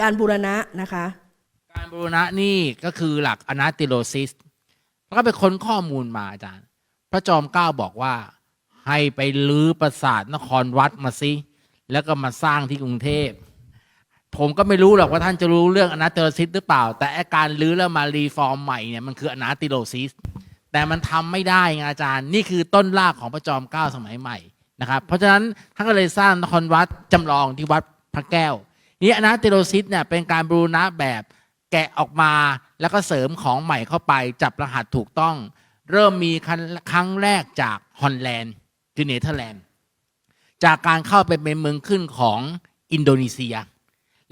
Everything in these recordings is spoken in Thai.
การบูรณะนะคะ การบูรณะนี่ก็คือหลักอนาติโลซิสแล้วก็ไปค้นข้อมูลมาอาจารย์ พระจอมเกล้าบอกว่า ให้ไปลื้อปราสาทนครวัดมาสิแล้วก็มาสร้างที่กรุงเทพ ผมก็ไม่รู้หรอกว่าท่านจะรู้เรื่องอนาติโลซิสหรือเปล่า แต่อ้การลื้อแล้วมารีฟอร์มใหม่เนี่ยมันคืออนาติโลซิสแต่มันทำไม่ได้ไงอาจารย์ นี่คือต้นรากของพระจอมเกล้าสมัยใหม่นะครับ เพราะฉะนั้นท่านก็เลยสร้างนครวัดจำลองที่วัดพระแก้ว นี่อนาติโลซิสเนี่ยเป็นการบูรณะแบบแกะออกมาแล้วก็เสริมของใหม่เข้าไปจับรหัสถูกต้อง เริ่มมีครั้งแรกจากฮอลแลนด์คือเนเธอร์แลนด์จากการเข้าไปเป็นเมืองขึ้นของอินโดนีเซีย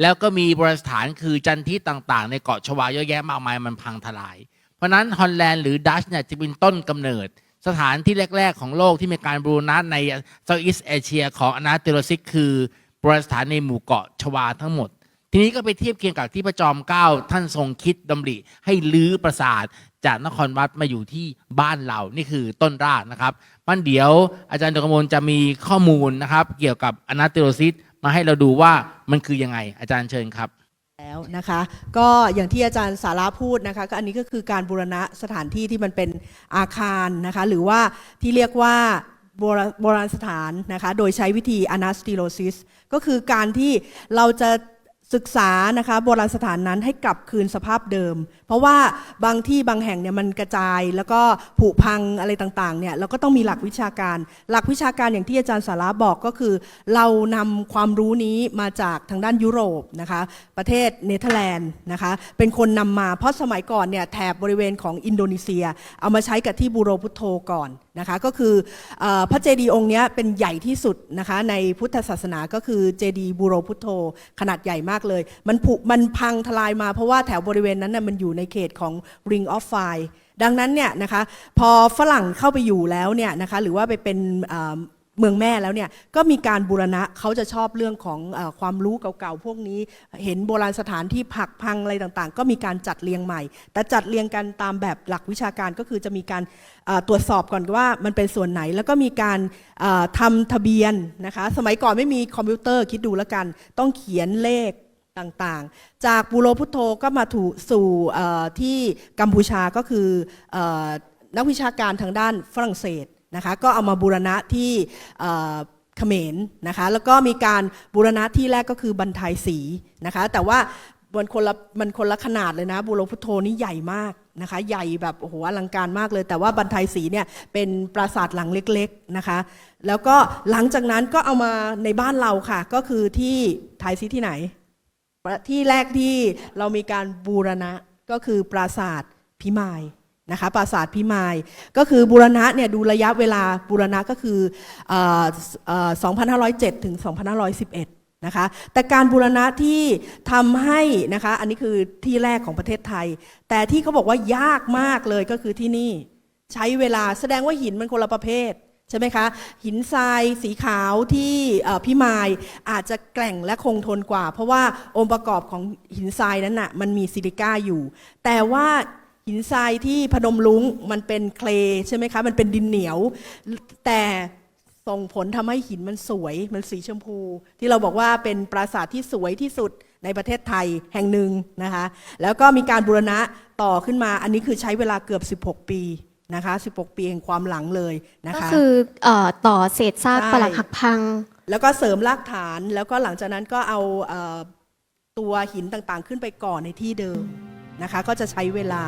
แล้วก็มีโบราณสถานคือจันทิต่างๆ ในเกาะชวาเยอะแยะมากมายมันพังทลาย เพราะนั้นฮอลแลนด์หรือดัชเนี่ยจะเป็นต้นกำเนิด สถานที่แรก ๆ ของโลกที่มีการบูรณะในเซาท์อีสเอเชียของอนาเตโลซิกคือ โบราณสถานในหมู่เกาะชวาทั้งหมด ทีนี้ก็ไปเทียบเคียงกับที่พระจอมเกล้าท่านทรงคิดดำริ ให้ลื้อปราสาทจากนครวัดมาอยู่ที่บ้านเรานี่คือต้นรากนะครับมันเดี๋ยวอาจารย์ดกมลจะมีข้อมูลนะครับ เกี่ยวกับอนาเตโลซิสมาให้เราดูว่ามันคือยังไง อาจารย์เชิญครับแล้วนะคะก็อย่างที่อาจารย์สาราพูดนะคะก็อันนี้ก็คือการบูรณะสถานที่ที่มันเป็นอาคารนะคะหรือว่าที่เรียกว่า โบราณสถานนะคะ โดยใช้วิธีอนาสติโลซิส ก็คือการที่เราจะศึกษานะคะโบราณสถานนั้นให้กลับคืนสภาพเดิม เพราะว่าบางที่บางแห่งเนี่ยมันกระจายแล้วก็ผุพังอะไรต่างๆเนี่ยเราก็ต้องมีหลักวิชาการ หลักวิชาการอย่างที่อาจารย์สาระบอกก็คือ เรานำความรู้นี้มาจากทางด้านยุโรปนะคะประเทศเนเธอร์แลนด์นะคะเป็นคนนำมาเพราะสมัยก่อนเนี่ยแถบบริเวณของอินโดนีเซีย เอามาใช้กับที่บูโรพุทโธก่อน นะคะก็คืออพระเจดีย์องค์นี้เป็นใหญ่ที่สุดนะคะในพุทธศาสนาก็คือเจดีย์บูโรพุทโธ ขนาดใหญ่มากเลย มันผุมันพังทลายมาเพราะว่าแถวบริเวณนั้นน่ยมันอยู่ในเขตของ Ring of Fire ดังนั้นเนี่ยนะคะพอฝรั่งเข้าไปอยู่แล้วเนี่ยนะคะหรือว่าไปเป็น เมืองแม่แล้วเนี่ยก็มีการบูรณะเขาจะชอบเรื่องของอความรู้เก่าๆพวกนี้ เห็นโบราณสถานที่ผักพังอะไรต่างๆ ก็มีการจัดเรียงใหม่ แต่จัดเรียงกันตามแบบหลักวิชาการก็คือจะมีการตรวจสอบก่อนว่ามันเป็นส่วนไหน แล้วก็มีการเอ่อทำทะเบียนนะคะสมัยก่อนไม่มีคอมพิวเตอร์คิดดูแล้วกัน ต้องเขียนเลขต่างๆ จากบูโรพุทโธก็มาถูสู่ที่กัมพูชาก็คืออนักวิชาการทางด้านฝรั่งเศส นะคะก็เอามาบูรณะที่เขมรนะคะแล้วก็มีการบูรณะที่แรกก็คือบันไทยสีนะคะแต่ว่ามันคนละมันคนละขนาดเลยนะบูโรพุทโธนี่ใหญ่มากนะคะใหญ่แบบโอ้โหอลังการมากเลย แต่ว่าบันไทยสีเนี่ยเป็นปราสาทหลังเล็กๆนะคะแล้วก็หลังจากนั้นก็เอามาในบ้านเราค่ะ ก็คือที่ไทยซีที่ไหน ที่แรกที่เรามีการบูรณะก็คือปราสาทพิมาย นะคะปราสาทพิมาย ก็คือบูรณะเนี่ยดูระยะเวลาบูรณะก็คืออ2507 ถึง 2511 นะคะ แต่การบูรณะที่ทำให้นะคะ อันนี้คือที่แรกของประเทศไทย แต่ที่เขาบอกว่ายากมากเลยก็คือที่นี่ ใช้เวลาแสดงว่าหินมันคนละประเภทใช่ไหมคะ หินทรายสีขาวที่พิมายอาจจะแกร่งและคงทนกว่า เพราะว่าองค์ประกอบของหินทรายนั้นน่ะมันมีซิลิก้าอยู่ แต่ว่า หินทรายที่พนมลุงมันเป็นเคลย์ใช่ไหมคะ มันเป็นดินเหนียว แต่ส่งผลทำให้หินมันสวย มันสีชมพู ที่เราบอกว่าเป็นปราสาทที่สวยที่สุดในประเทศไทยแห่งหนึ่งนะคะ แล้วก็มีการบูรณะต่อขึ้นมา อันนี้คือใช้เวลาเกือบ 16 ปีนะคะ 16 ปีแห่งความหลังเลยนะก็คะคือเอ่อต่อเศษซากใช่ปรักหักพัง แล้วก็เสริมรากฐาน แล้วก็หลังจากนั้นก็เอาเอ่อตัวหินต่างๆ ขึ้นไปก่อนในที่เดิม นะคะ ก็จะใช้เวลา